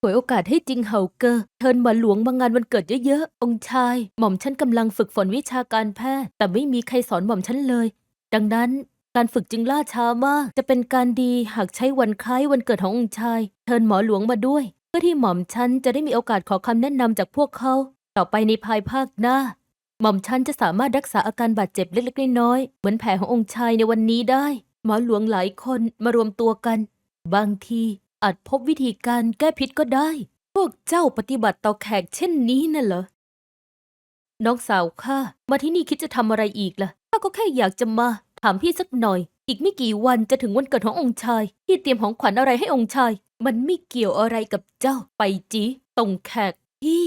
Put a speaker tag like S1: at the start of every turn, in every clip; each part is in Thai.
S1: ฉวยโอกาสให้จริงเฮาเกอร์เชิญหมาหลวงมางานวันเกิดเยอะๆ องค์ชาย หม่อมฉันกำลังฝึกฝนวิชาการแพทย์ แต่ไม่มีใครสอนหม่อมฉันเลย ดังนั้นการฝึกจึงล่าช้ามาก จะเป็นการดีหากใช้วันคล้ายวันเกิดขององค์ชายเชิญหมอหลวงมาด้วย เพื่อที่หม่อมฉันจะได้มีโอกาสขอคำแนะนำจากพวกเขา ต่อไปในภายภาคหน้า หม่อมฉันจะสามารถรักษาอาการบาดเจ็บเล็กๆน้อยๆเหมือนแผลขององค์ชายในวันนี้ได้ หมอหลวงหลายคนมารวมตัวกัน บางที อาจพบวิธีการแก้พิษก็ได้ พวกเจ้าปฏิบัติต่อแขกเช่นนี้น่ะเหรอ น้องสาวข้ามาที่นี่คิดจะทำอะไรอีกล่ะ ข้าก็แค่อยากจะมา ถามพี่สักหน่อย อีกไม่กี่วันจะถึงวันเกิดขององค์ชาย พี่เตรียมของขวัญอะไรให้องค์ชาย มันไม่เกี่ยวอะไรกับเจ้า ไปจีตรงแขกพี่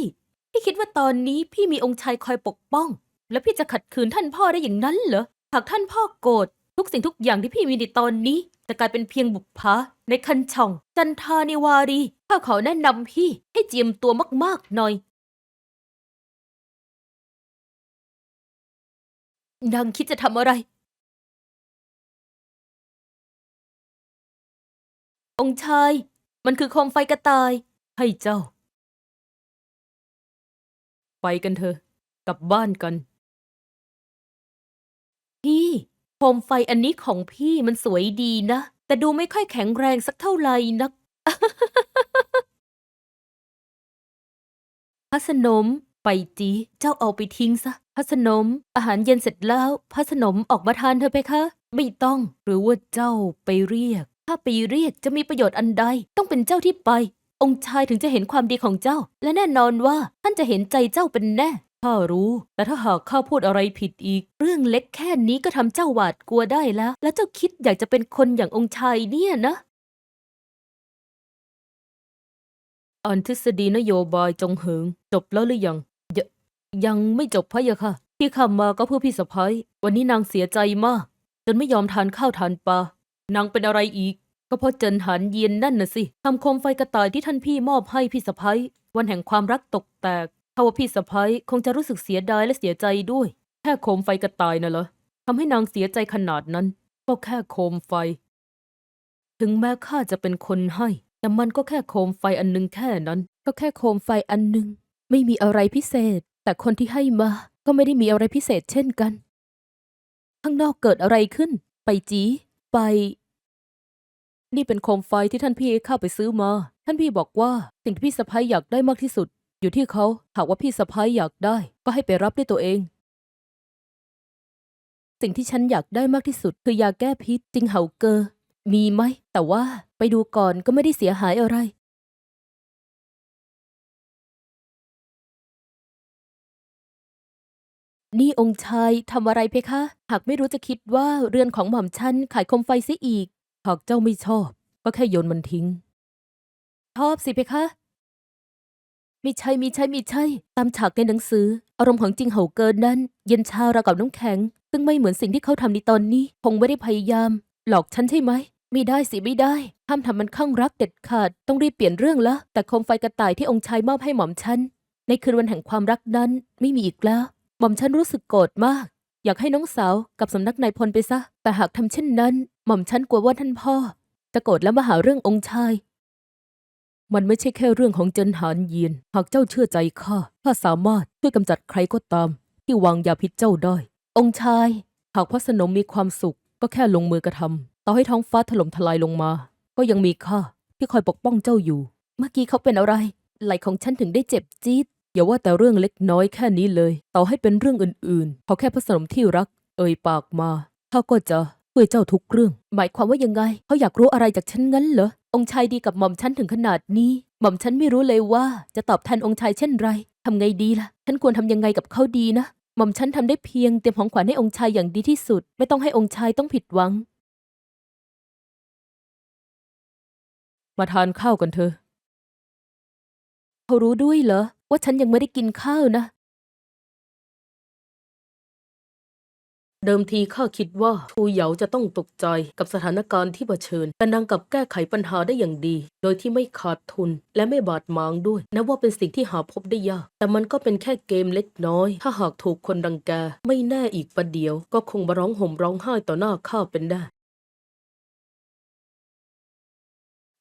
S1: พี่คิดว่าตอนนี้พี่มีองค์ชายคอยปกป้อง แล้วพี่จะขัดขืนท่านพ่อได้อย่างนั้นเหรอ หากท่านพ่อโกรธ ทุกสิ่งทุกอย่างที่พี่มีในตอนนี้ จะกลายเป็นเพียงบุปผาในคันช่อง จันทานิวารีข้าขอแนะนำพี่ให้เจียมตัวมากๆหน่อย นางคิดจะทำอะไร องค์ชาย มันคือโคมไฟกระต่าย ให้เจ้า ไปกันเถอะ กลับบ้านกัน พี่ โคมไฟอันนี้ของพี่มันสวยดีนะ แต่ดูไม่ค่อยแข็งแรงสักเท่าไหร่นักพัสนม ไปจี เจ้าเอาไปทิ้งซะ พัสนม อาหารเย็นเสร็จแล้ว พัสนมออกมาทานเธอะเพคะ ไม่ต้อง หรือว่าเจ้าไปเรียก ถ้าไปเรียกจะมีประโยชน์อันใด ต้องเป็นเจ้าที่ไป องค์ชายถึงจะเห็นความดีของเจ้า และแน่นอนว่าท่านจะเห็นใจเจ้าเป็นแน่ ข้ารู้ แต่ถ้าหากข้าพูดอะไรผิดอีก เรื่องเล็กแค่นี้ก็ทำเจ้าหวาดกลัวได้แล้ว แล้วเจ้าคิดอยากจะเป็นคนอย่างองค์ชายเนี่ยนะ อ่านทฤษฎีนโยบายจงเหิง จบแล้วหรือยังยยังไม่จบพะยะค่ะ ที่ข้ามาก็เพื่อพี่สะพ้ยวันนี้นางเสียใจมาก จนไม่ยอมทานข้าวทานปลานางเป็นอะไรอีก ก็เพราะเจินหันเยียนนั่นน่ะสิทำคมไฟกระต่ายที่ท่านพี่มอบให้พี่สะพ้ยวันแห่งความรักตกแตก ถ้าว่าพี่สะพ้ยคงจะรู้สึกเสียดายและเสียใจด้วย แค่โคมไฟกระต่ายน่ะเหรอทำให้นางเสียใจขนาดนั้น ก็แค่โคมไฟ ถึงแม้ข้าจะเป็นคนให้ แต่มันก็แค่โคมไฟอันหนึงแค่นั้น ก็แค่โคมไฟอันหนึง ไม่มีอะไรพิเศษ แต่คนที่ให้มา ก็ไม่ได้มีอะไรพิเศษเช่นกัน ข้างนอกเกิดอะไรขึ้น ไปจีไป นี่เป็นโคมไฟที่ท่านพี่เข้าไปซื้อมา ท่านพี่บอกว่าสิ่งที่พี่สะพ้ยอยากได้มากที่สุด อยู่ที่เขาหากว่าพี่สะพ้ยอยากได้ ก็ให้ไปรับด้วยตัวเอง สิ่งที่ฉันอยากได้มากที่สุด คือยาแก้พิษจิงเห่าเกอ มีไหม แต่ว่าไปดูก่อนก็ไม่ได้เสียหายอะไร นี่องค์ชายทำอะไรเพคะ หากไม่รู้จะคิดว่าเรือนของหม่อมฉันขายคมไฟเสียอีก หากเจ้าไม่ชอบ ก็แค่โยนมันทิ้ง ชอบสิเพคะ ไม่ใช่ไม่ใช่ไม่ใช่ ตามฉากในหนังสือ อารมณ์ของจิงเห่าเกินนั้น เย็นชาราวกับน้ำแข็ง ซึ่งไม่เหมือนสิ่งที่เขาทำในตอนนี้ คงไม่ได้พยายาม หลอกฉันใช่ไหม ไม่ได้สิไม่ได้ ห้ามทำมันข้างรักเด็ดขาด ต้องรีบเปลี่ยนเรื่องละ แต่โคมไฟกระต่ายที่องค์ชายมอบให้หม่อมฉัน ในคืนวันแห่งความรักนั้น ไม่มีอีกแล้ว หม่อมฉันรู้สึกโกรธมาก อยากให้น้องสาวกับสำนักนายพลไปซะ แต่หากทำเช่นนั้น หม่อมฉันกลัวว่าท่านพ่อ จะโกรธแล้วมาหาเรื่ององค์ชาย มันไม่ใช่แค่เรื่องของเจินหานเยียนหากเจ้าเชื่อใจข้าข้าสามารถช่วยกำจัดใครก็ตาม ที่วางยาพิษเจ้าได้ องค์ชาย หากพระสนมมีความสุข ก็แค่ลงมือกระทำต่อให้ท้องฟ้าถล่มทลายลงมา ก็ยังมีข้าที่คอยปกป้องเจ้าอยู่ เมื่อกี้เขาเป็นอะไร ไหลของฉันถึงได้เจ็บจี๊ดอย่าว่าแต่เรื่องเล็กน้อยแค่นี้เลย ต่อให้เป็นเรื่องอื่นๆเขาแค่พระสนมที่รัก เอ่ยปากมาเขาก็จะ วยเจ้าทุกเรื่อง หมายความว่ายังไงเขาอยากรู้อะไรจากฉันงั้นเหรอ องค์ชายดีกับหม่อมฉันถึงขนาดนี้ หม่อมฉันไม่รู้เลยว่า จะตอบแทนองค์ชายเช่นไรทำไงดีล่ะ ฉันควรทำยังไงกับเขาดีนะ หม่อมฉันทำได้เพียงเตรียมของขวัญให้องค์ชายอย่างดีที่สุด ไม่ต้องให้องค์ชายต้องผิดหวัง มาทานข้าวกันเถอะเขารู้ด้วยเหรอ ว่าฉันยังไม่ได้กินข้าวนะ เดิมทีข้าคิดว่าทูเหยาจะต้องตกใจกับสถานการณ์ที่เผชิญ แต่นางกลับแก้ไขปัญหาได้อย่างดี โดยที่ไม่ขาดทุน และไม่บาดหมางด้วยนับว่าเป็นสิ่งที่หาพบได้ยาก แต่มันก็เป็นแค่เกมเล็กน้อย ถ้าหากถูกคนรังแก ไม่แน่อีกประเดี๋ยว ก็คงมาร้องห่มร้องไห้ต่อหน้าข้าเป็นได้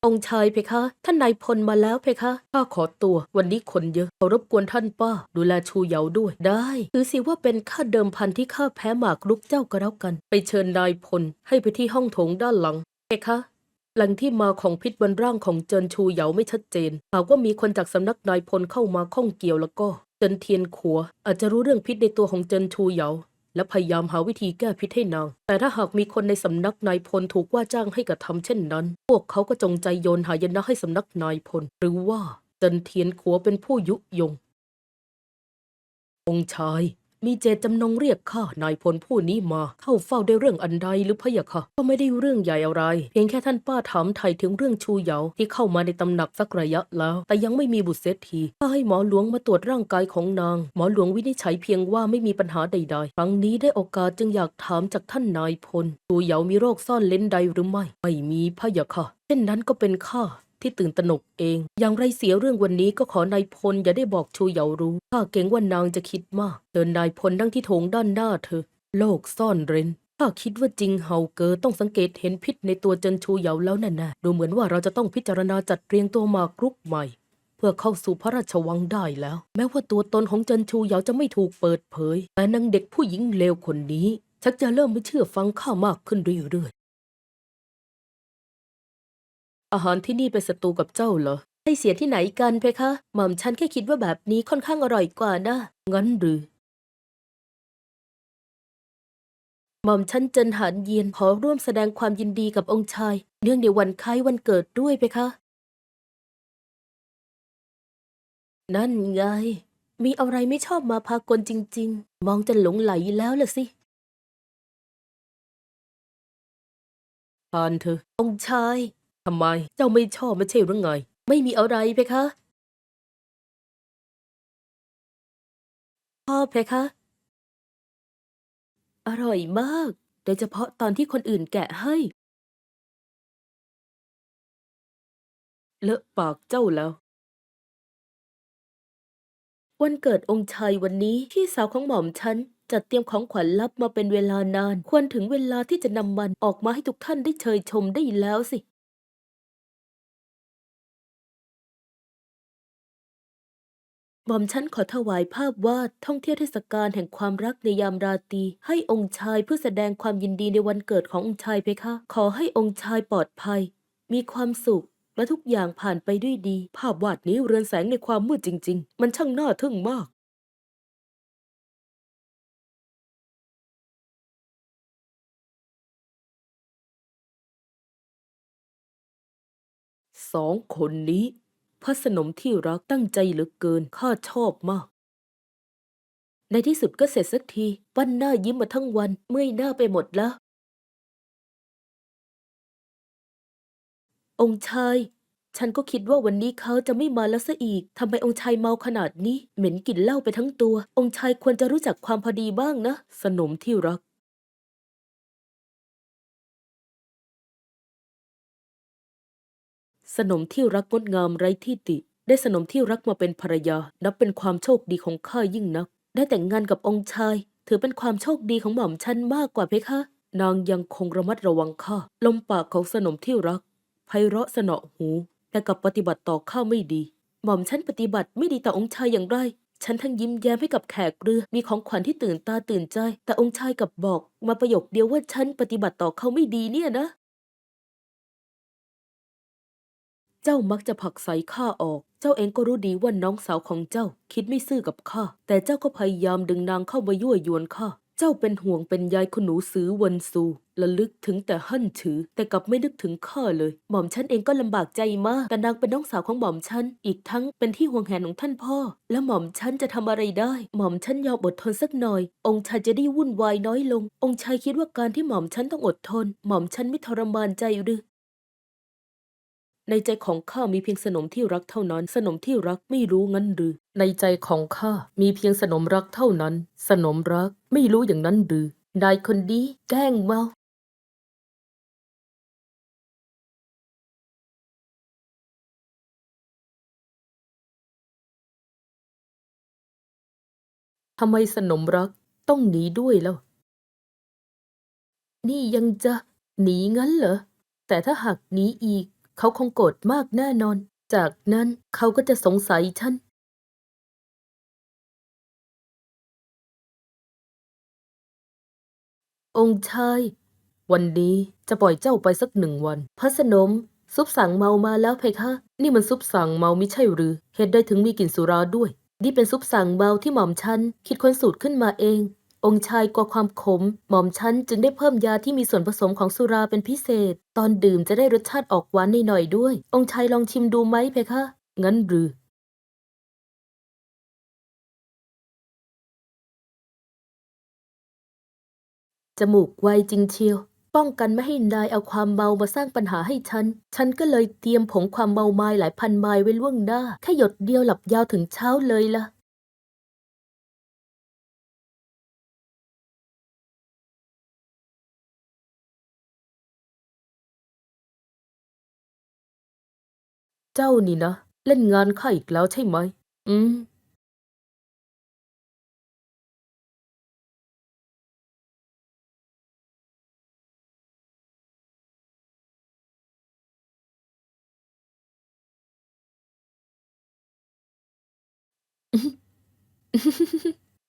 S1: องค์ชายเพคะ ท่านนายพลมาแล้วเพคะข้าขอตัววันนี้คนเยอะขอรบกวนท่านป้า ดูแลชูเหยาด้วยได้ถือสิว่าเป็นค่าเดิมพันที่ข้าแพ้หมากรุกเจ้าก็แล้วกัน ไปเชิญนายพลให้ไปที่ห้องโถงด้านหลังเพคะหล่งที่มาของพิษบนร่างของเจินชูเหยาไม่ชัดเจนหากว่ามีคนจากสำนักนายพลเข้ามาข้องเกี่ยวแล้วก็ เจินเทียนขัว อาจจะรู้เรื่องพิษในตัวของเจินชูเหยา และพยายามหาวิธีแก้พิษให้นาง แต่ถ้าหากมีคนในสำนักนายพลถูกว่าจ้างให้กระทำเช่นนั้น พวกเขาก็จงใจโยนหายนะให้สำนักนายพล หรือว่าจันเทียนขัวเป็นผู้ยุยงองชาย มีเจตจำนงเรียกข้านายพลผู้นี้มา เข้าเฝ้าได้เรื่องอันใดหรือพะยะค่ะ ก็ไม่ได้เรื่องใหญ่อะไร เพียงแค่ท่านป้าถามไถ่ถึงเรื่องชูเหยาที่เข้ามาในตำหนักสักระยะแล้ว แต่ยังไม่มีบุตรเศรษฐีถ้าให้หมอหลวงมาตรวจร่างกายของนาง หมอหลวงวินิจฉัยเพียงว่าไม่มีปัญหาใดๆ ครั้งนี้ได้โอกาสจึงอยากถามจากท่านนายพลชูเหยามีโรคซ่อนเล้นใดหรือไม่ ไม่มีพะยะค่ะเช่นนั้นก็เป็นข้า ที่ตื่นตระหนกเอง อย่างไรเสียเรื่องวันนี้ก็ขอนายพลอย่าได้บอกชูเหยารู้ข้าเกรงว่านางจะคิดมากเดินนายพลนั่งที่โถงด้านหน้าเธอ โลกซ่อนเร้นข้าคิดว่าจริงเฮาเกอต้องสังเกตเห็นพิษในตัวเจินชูเหยาแล้วแน่ๆดูเหมือนว่าเราจะต้องพิจารณาจัดเรียงตัวหมากรุกใหม่ เพื่อเข้าสู่พระราชวังได้แล้ว แม้ว่าตัวตนของเจินชูเหยาจะไม่ถูกเปิดเผย แต่นางเด็กผู้หญิงเลวคนนี้ชักจะเริ่มไม่เชื่อฟังข้ามากขึ้นเรื่อย อาหารที่นี่เป็นศัตรูกับเจ้าเหรอให้เสียที่ไหนกันเพคะ หม่อมฉันแค่คิดว่าแบบนี้ค่อนข้างอร่อยกว่านะ งั้นหรือ หม่อมฉันเจินหานเยียนขอร่วมแสดงความยินดีกับองค์ชาย เนื่องในวันคล้ายวันเกิดด้วยเพคะ นั่นไง มีอะไรไม่ชอบมาพากลจริง ๆ มองจะหลงไหลแล้วล่ะสิทานเธอะองค์ชาย ทำไมเจ้าไม่ชอบไม่ใช่หรือไง ไม่มีอะไรเพคะพ่อเพคะ อร่อยมาก โดยเฉพาะตอนที่คนอื่นแกะให้ เลอะปากเจ้าแล้ว วันเกิดองค์ชายวันนี้พี่สาวของหม่อมฉันจัดเตรียมของขวัญลับมาเป็นเวลานาน ควรถึงเวลาที่จะนำมันออกมาให้ทุกท่านได้เชยชมได้แล้วสิ หม่อมฉันขอถวายภาพวาดท่องเที่ยวเทศกาลแห่งความรักในยามราตรีให้องค์ชายเพื่อแสดงความยินดีในวันเกิดขององค์ชายเพคะ ขอให้องค์ชายปลอดภัย มีความสุข และทุกอย่างผ่านไปด้วยดี ภาพวาดนี้เรือนแสงในความมืดจริง ๆ มันช่างน่าทึ่งมาก สองคนนี้ พระสนมที่รักตั้งใจเหลือเกินข้าชอบมาก ในที่สุดก็เสร็จสักทีปั้นหน้ายิ้มมาทั้งวันเมื่อยหน้าไปหมดแล้ว องค์ชาย ฉันก็คิดว่าวันนี้เขาจะไม่มาแล้วซะอีกทำไมองค์ชายเมาขนาดนี้ เหม็นกลิ่นเหล้าไปทั้งตัว องค์ชายควรจะรู้จักความพอดีบ้างนะ สนมที่รัก สนมที่รักงดงามไร้ที่ติ ได้สนมที่รักมาเป็นภรรยา นับเป็นความโชคดีของข้ายิ่งนัก ได้แต่งงานกับองค์ชาย ถือเป็นความโชคดีของหม่อมฉันมากกว่าเพคะ นางยังคงระมัดระวังข้า ลมปากของสนมที่รัก ไพเราะสนอหู แต่กับปฏิบัติต่อข้าไม่ดี หม่อมฉันปฏิบัติไม่ดีต่อองค์ชายอย่างไรฉันทั้งยิ้มแย้มให้กับแขกเรือ มีของขวัญที่ตื่นตาตื่นใจ แต่องค์ชายกลับบอก มาประโยคเดียวว่าฉันปฏิบัติต่อเขาไม่ดีเนี่ยนะ เจ้ามักจะผลักไสข้าออก เจ้าเองก็รู้ดีว่าน้องสาวของเจ้า คิดไม่ซื่อกับข้า แต่เจ้าก็พยายามดึงนางเข้ามายั่วยวนข้า เจ้าเป็นห่วงเป็นใยคุณหนูซื้อวันซูระลึกถึงแต่หั่นถือ แต่กลับไม่นึกถึงข้าเลย หม่อมฉันเองก็ลำบากใจมาก แต่นางเป็นน้องสาวของหม่อมฉัน อีกทั้งเป็นที่ห่วงแหนของท่านพ่อ และหม่อมฉันจะทำอะไรได้ หม่อมฉันยอมอดทนสักหน่อย องค์ชายจะได้วุ่นวายน้อยลง องค์ชายคิดว่าการที่หม่อมฉันต้องอดทน หม่อมฉันไม่ทรมานใจหรือ ในใจของข้ามีเพียงสนมที่รักเท่านั้น สนมที่รักไม่รู้งั้นหรือ ในใจของข้ามีเพียงสนมรักเท่านั้น สนมรักไม่รู้อย่างนั้นหรือนายคนดีแกล้งเมาทำไมสนมรักต้องหนีด้วยแล้ว นี่ยังจะหนีงั้นเหรอ แต่ถ้าหากหนีอีก เขาคงโกรธมากแน่นอน จากนั้นเขาก็จะสงสัยฉัน องค์ชาย วันนี้จะปล่อยเจ้าไปสักหนึ่งวัน พระสนม ซุปสั่งเมามาแล้วเพคะ นี่มันซุปสั่งเมาไม่ใช่หรือ เหตุใดถึงมีกลิ่นสุราด้วย นี่เป็นซุปสั่งเมาที่หม่อมฉันคิดค้นสูตรขึ้นมาเอง องค์ชายกลัวความขม หม่อมฉันจึงได้เพิ่มยาที่มีส่วนผสมของสุราเป็นพิเศษ ตอนดื่มจะได้รสชาติออกหวานหน่อยๆด้วย องค์ชายลองชิมดูไหมเพคะ งั้นหรือ จมูกไวจริงเชียว ป้องกันไม่ให้นายเอาความเมามาสร้างปัญหาให้ฉัน ฉันก็เลยเตรียมผงความเมาไม้หลายพันไม้ไว้ล่วงหน้า แค่หยดเดียวหลับยาวถึงเช้าเลยล่ะ เจ้านี่นะ เล่นงานข้าอีกแล้วใช่ไหม อืม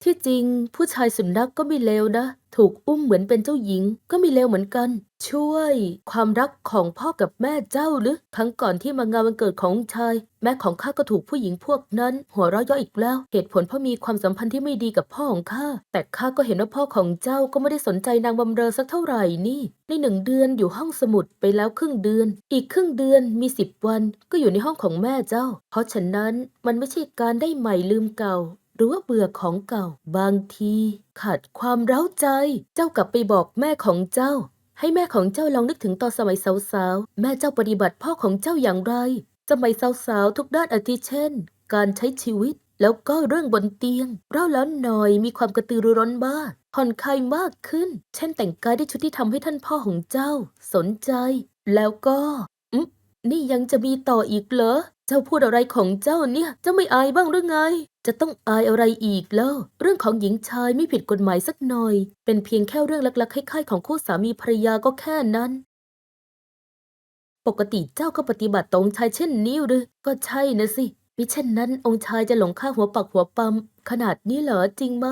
S1: ที่จริงผู้ชายสุนัขกก็ไม่เลวนะ ถูกอุ้มเหมือนเป็นเจ้าหญิง ก็ไม่เลวเหมือนกัน ช่วย ความรักของพ่อกับแม่เจ้าหรือครั้งก่อนที่มางานวันเกิดของชาย แม่ของข้าก็ถูกผู้หญิงพวกนั้น หัวเราะเย่ออีกแล้ว เหตุผลเพราะมีความสัมพันธ์ที่ไม่ดีกับพ่อของข้าแต่ข้าก็เห็นว่าพ่อของเจ้าก็ไม่ได้สนใจนางบำเรอสักเท่าไหร่นี่ ในหนึ่งเดือนอยู่ห้องสมุดไปแล้วครึ่งเดือน อีกครึ่งเดือนมีสิบวัน ก็อยู่ในห้องของแม่เจ้า เพราะฉะนั้นมันไม่ใช่การได้ใหม่ลืมเก่า หรือว่าเบื่อของเก่า บางทีขาดความเร้าใจ เจ้ากลับไปบอกแม่ของเจ้า ให้แม่ของเจ้าลองนึกถึงตอนสมัยสาวๆ แม่เจ้าปฏิบัติพ่อของเจ้าอย่างไร สมัยสาวๆ ทุกด้านอาทิเช่น การใช้ชีวิต แล้วก็เรื่องบนเตียงเราแล้วหน่อยมีความกระตือรือร้นบ้างผ่อนคลายมากขึ้น เช่นแต่งกายด้วยชุดที่ทำให้ท่านพ่อของเจ้า สนใจ แล้วก็อืมนี่ยังจะมีต่ออีกเหรอ เจ้าพูดอะไรของเจ้าเนี่ย เจ้าไม่อายบ้างหรือไง จะต้องอายอะไรอีกแล้ว เรื่องของหญิงชายไม่ผิดกฎหมายสักหน่อย เป็นเพียงแค่เรื่องเล็กๆคล้ายๆของคู่สามีภรรยาก็แค่นั้น ปกติเจ้าก็ปฏิบัติตรงชายเช่นนี้หรือ ก็ใช่นะสิมิเช่นนั้นองค์ชายจะหลงข้าหัวปักหัวปั๊มขนาดนี้เหรอจริงไหม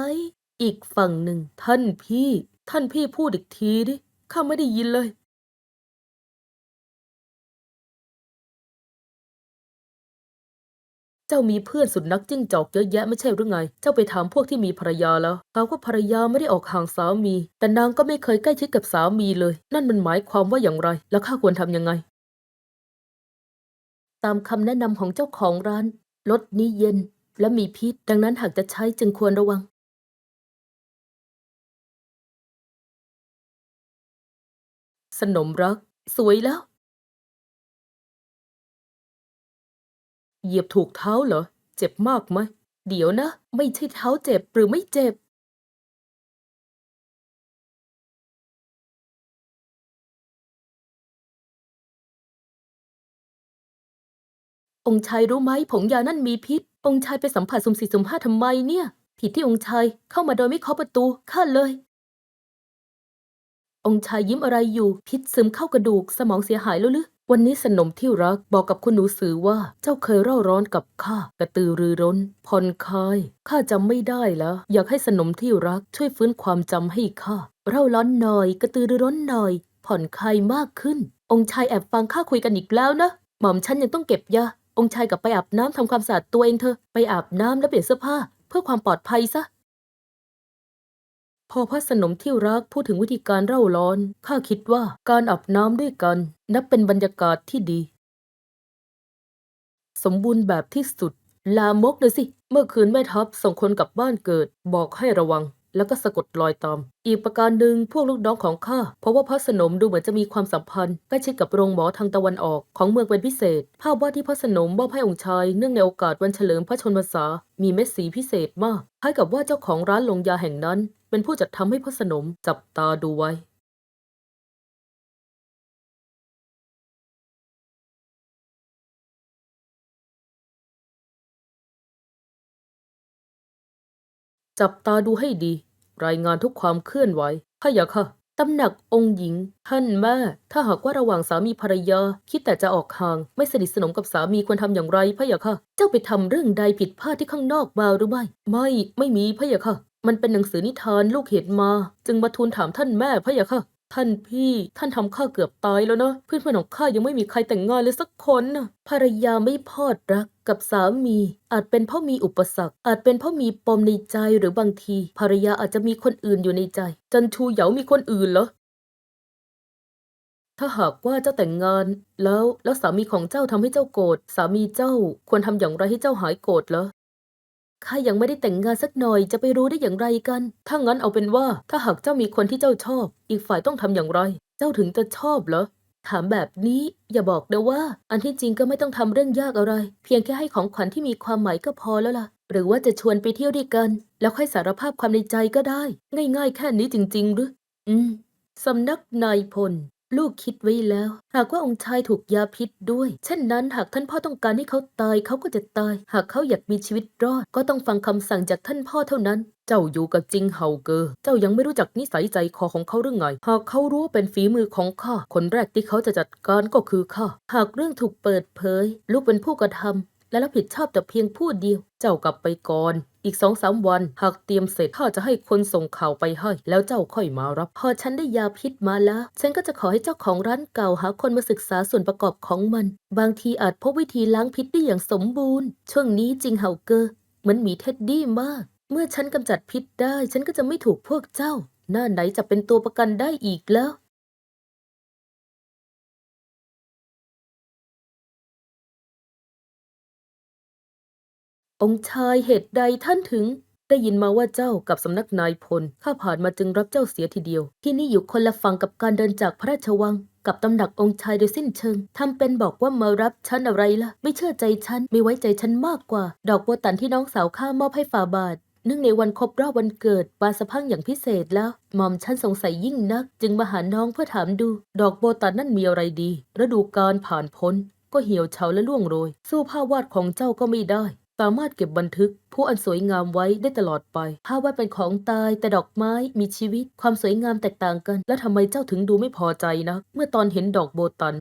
S1: อีกฝั่งหนึ่ง ท่านพี่ ท่านพี่พูดอีกทีดิ ข้าไม่ได้ยินเลย เจ้ามีเพื่อนสุดนักจิ้งจอกเยอะแยะไม่ใช่หรือไง เจ้าไปถามพวกที่มีภรรยาแล้วเขาว่าภรรยาไม่ได้ออกห่างสามี แต่นางก็ไม่เคยใกล้ชิดกับสามีเลย นั่นมันหมายความว่าอย่างไร แล้วข้าควรทำยังไง ตามคำแนะนำของเจ้าของร้านรสนี้เย็น และมีพิษ ดังนั้นหากจะใช้จึงควรระวังสนมรัก สวยแล้ว เหยียบถูกเท้าเหรอ เจ็บมากไหม เดี๋ยวนะ ไม่ใช่เท้าเจ็บหรือไม่เจ็บ องค์ชายรู้ไหมผงยานั่นมีพิษ องค์ชายไปสัมผัสสุ่มสี่สุ่มห้าทำไมเนี่ย ผิดที่องค์ชายเข้ามาโดยไม่เคาะประตูข้าเลย องค์ชายยิ้มอะไรอยู่ พิษซึมเข้ากระดูกสมองเสียหายแล้วหรือ วันนี้สนมที่รักบอกกับคุณหนูสือว่าเจ้าเคยเร่าร้อนกับข้ากระตือรือร้นผ่อนคลายข้าจำไม่ได้แล้ว อยากให้สนมที่รักช่วยฟื้นความจำให้ข้าเร่าร้อนหน่อย กระตือรือร้นหน่อย ผ่อนคลายมากขึ้น องค์ชายแอบฟังข้าคุยกันอีกแล้วนะหม่อมฉันยังต้องเก็บยาองค์ชายกลับไปอาบน้ำทำความสะอาดตัวเองเถอะไปอาบน้ำแล้วเปลี่ยนเสื้อผ้า เพื่อความปลอดภัยซะ พอพระสนมที่รักพูดถึงวิธีการเร่าร้อน ข้าคิดว่าการอาบน้ำด้วยกัน นับเป็นบรรยากาศที่ดี สมบูรณ์แบบที่สุด ลามกเลยสิ เมื่อคืนแม่ทัพส่งคนกลับบ้านเกิด บอกให้ระวัง แล้วก็สะกดรอยตาม อีกประการหนึ่งพวกลูกน้องของข้าเพราะว่าพระสนมดูเหมือนจะมีความสัมพันธ์ใกล้ชิดกับโรงหมอทางตะวันออกของเมืองเป็นพิเศษ ภาพวาดที่พระสนมมอบให้องค์ชายเนื่องในโอกาสวันเฉลิมพระชนมพรรษา มีเม็ดสีพิเศษมากคล้ายกับว่าเจ้าของร้านลงยาแห่งนั้น เป็นผู้จัดทำให้พระสนมจับตาดูไว้จับตาดูให้ดี รายงานทุกความเคลื่อนไหวพะยะค่ะตำหนักองค์หญิง ท่านแม่ ถ้าหากว่าระหว่างสามีภรรยา คิดแต่จะออกห่าง ไม่สนิทสนมกับสามีควรทำอย่างไรพะยะค่ะ เจ้าไปทำเรื่องใดผิดพลาดที่ข้างนอกมาหรือไม่ ไม่ ไม่มีพะยะค่ะ มันเป็นหนังสือนิทานลูกเห็นมา จึงมาทูลถามท่านแม่พะยะค่ะ ท่านพี่ท่านทำข้าเกือบตายแล้วนะ เพื่อนเพื่อนของข้ายังไม่มีใครแต่งงานเลยสักคนนะภรรยาไม่พอดรักกับสามี อาจเป็นเพราะมีอุปสรรค อาจเป็นเพราะมีปมในใจหรือบางที ภรรยาอาจจะมีคนอื่นอยู่ในใจ จันชูเหยามีคนอื่นเหรอถ้าหากว่าเจ้าแต่งงาน แล้วแล้วสามีของเจ้าทำให้เจ้าโกรธสามีเจ้าควรทำอย่างไรให้เจ้าหายโกรธเหรอ ข้ายังไม่ได้แต่งงานสักหน่อยจะไปรู้ได้อย่างไรกัน ถ้างั้นเอาเป็นว่า ถ้าหากเจ้ามีคนที่เจ้าชอบ อีกฝ่ายต้องทำอย่างไร เจ้าถึงจะชอบเหรอ ถามแบบนี้อย่าบอกนะว่า อันที่จริงก็ไม่ต้องทำเรื่องยากอะไร เพียงแค่ให้ของขวัญที่มีความหมายก็พอแล้วล่ะ หรือว่าจะชวนไปเที่ยวด้วยกัน แล้วค่อยสารภาพความในใจก็ได้ ง่าย ๆ แค่นี้จริง ๆ หรือ อืมสำนักนายพล ลูกคิดไว้แล้ว หากว่าองค์ชายถูกยาพิษด้วย เช่นนั้นหากท่านพ่อต้องการให้เขาตายเขาก็จะตาย หากเขาอยากมีชีวิตรอด ก็ต้องฟังคำสั่งจากท่านพ่อเท่านั้น เจ้าอยู่กับจิงเฮาเกอ เจ้ายังไม่รู้จักนิสัยใจคอของเขาหรือไง หากเขารู้ว่าเป็นฝีมือของข้า คนแรกที่เขาจะจัดการก็คือข้า หากเรื่องถูกเปิดเผย ลูกเป็นผู้กระทำ และรับผิดชอบแต่เพียงผู้เดียว เจ้ากลับไปก่อน อีกสองสามวัน หากเตรียมเสร็จข้าจะให้คนส่งข่าวไปให้ แล้วเจ้าค่อยมารับ พอฉันได้ยาพิษมาแล้ว ฉันก็จะขอให้เจ้าของร้านเก่าหาคนมาศึกษาส่วนประกอบของมัน บางทีอาจพบวิธีล้างพิษได้อย่างสมบูรณ์ ช่วงนี้จริงเห่าเกอเหมือนหมีเท็ดดี้มาก เมื่อฉันกำจัดพิษได้ ฉันก็จะไม่ถูกพวกเจ้า หน้าไหนจะเป็นตัวประกันได้อีกแล้ว องค์ชายเหตุใดท่านถึง ได้ยินมาว่าเจ้ากับสำนักนายพลข้าผ่านมาจึงรับเจ้าเสียทีเดียว ที่นี่อยู่คนละฝั่งกับการเดินจากพระราชวัง กับตำหนักองค์ชายโดยสิ้นเชิงทำเป็นบอกว่ามารับฉันอะไรล่ะ ไม่เชื่อใจฉันไม่ไว้ใจฉันมากกว่า ดอกบัวตันที่น้องสาวข้ามอบให้ฝ่าบาทเนื่องในวันครบรอบวันเกิดบาสะพังอย่างพิเศษแล้วหม่อมฉันสงสัยยิ่งนัก จึงมาหาน้องเพื่อถามดู ดอกโบตันนั่นมีอะไรดีฤดูกาลผ่านพ้น ก็เหี่ยวเฉาและล่วงโรย สู้ภาพวาดของเจ้าก็ไม่ได้ สามารถเก็บบันทึก ผู้อันสวยงามไว้ได้ตลอดไปภาพวาดเป็นของตายแต่ดอกไม้มีชีวิต ความสวยงามแตกต่างกัน แล้วทำไมเจ้าถึงดูไม่พอใจนะเมื่อตอนเห็นดอกโบตัน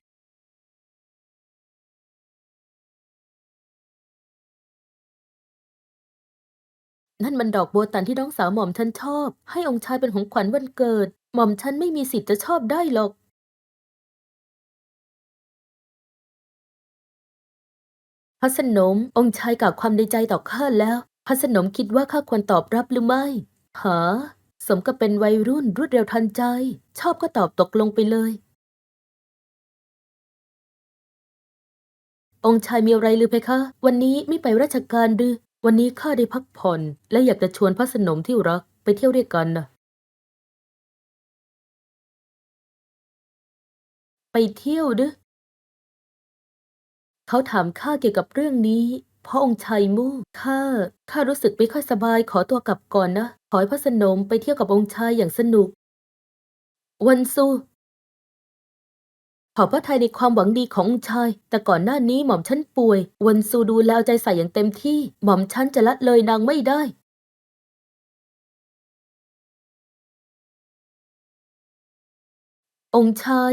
S1: นั่นมันดอกโบตันที่น้องสาวหม่อมฉันชอบ ให้องค์ชายเป็นของขวัญวันเกิด หม่อมฉันไม่มีสิทธิ์จะชอบได้หรอก ระสนมองค์ชายกล่าวความในใจต่อข้าแล้ว พระสนมคิดว่าข้าควรตอบรับหรือไม่ หา สมกับเป็นวัยรุ่นรวดเร็วทันใจ ชอบก็ตอบตกลงไปเลย องค์ชายมีอะไรหรือเพคะ วันนี้ไม่ไปราชการหรือ วันนี้ข้าได้พักผ่อน และอยากจะชวนพระสนมที่รักไปเที่ยวด้วยกันนะไปเที่ยวหรือ เขาถามข้าเกี่ยวกับเรื่องนี้พระองค์ชายมู่ข้าข้ารู้สึกไม่ค่อยสบายขอตัวกลับก่อนนะขอให้พระสนมไปเที่ยวกับองค์ชายอย่างสนุก วันซูขอบพระทัยในความหวังดีขององค์ชาย แต่ก่อนหน้านี้หม่อมฉันป่วย วันซูดูแลเอาใจใส่อย่างเต็มที่ หม่อมฉันจะละเลยนางไม่ได้องค์ชาย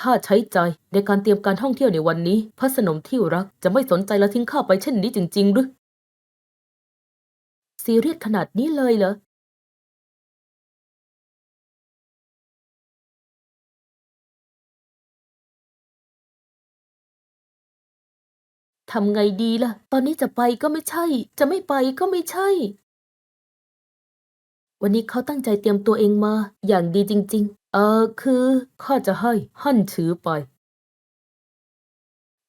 S1: ข้าใช้ใจในการเตรียมการท่องเที่ยวในวันนี้ พระสนมที่รักจะไม่สนใจและทิ้งข้าไปเช่นนี้จริงๆหรือซีเรียสขนาดนี้เลยเหรอทำไงดีล่ะ ตอนนี้จะไปก็ไม่ใช่ จะไม่ไปก็ไม่ใช่ วันนี้เขาตั้งใจเตรียมตัวเองมา อย่างดีจริงๆ เออคือข้าจะให้หั่นถือไป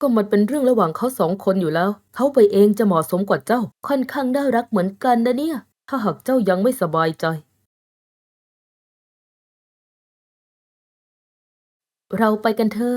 S1: ก็มันเป็นเรื่องระหว่างเขาสองคนอยู่แล้ว เขาไปเองจะเหมาะสมกว่าเจ้า ค่อนข้างน่ารักเหมือนกันนะเนี่ย ถ้าหากเจ้ายังไม่สบายใจ เราไปกันเถอะ